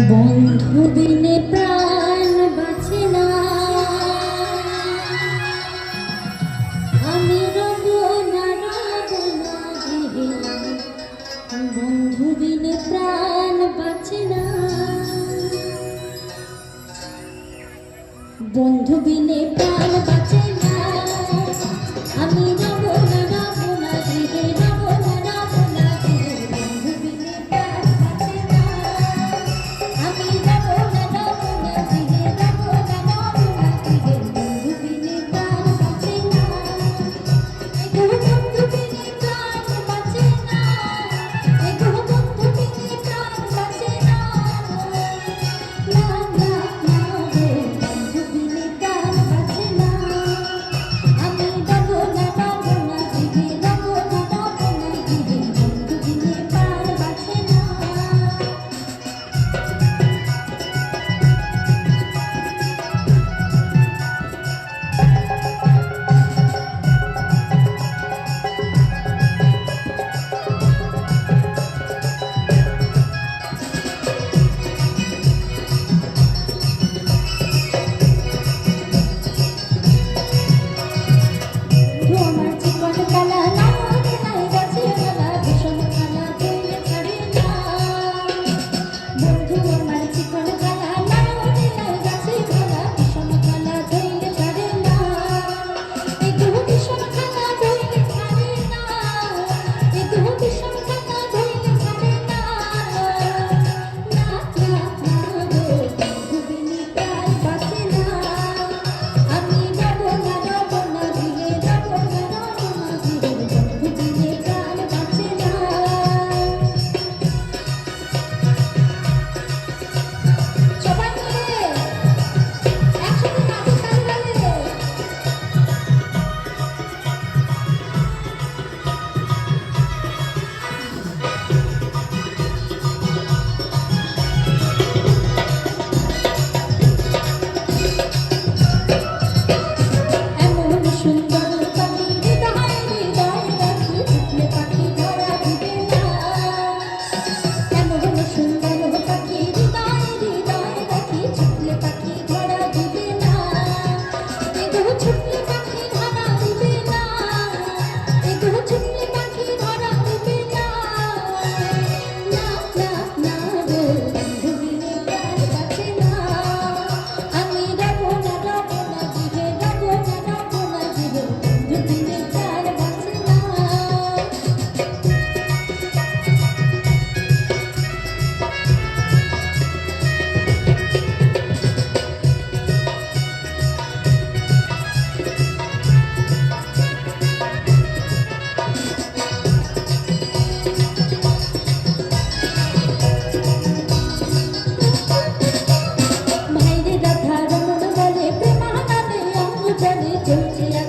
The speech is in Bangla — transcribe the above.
বন্ধু বিনে প্রাণ বাঁচে না। আমি না প্রাণ বাঁচে না। বন্ধু প্রাণ Dia.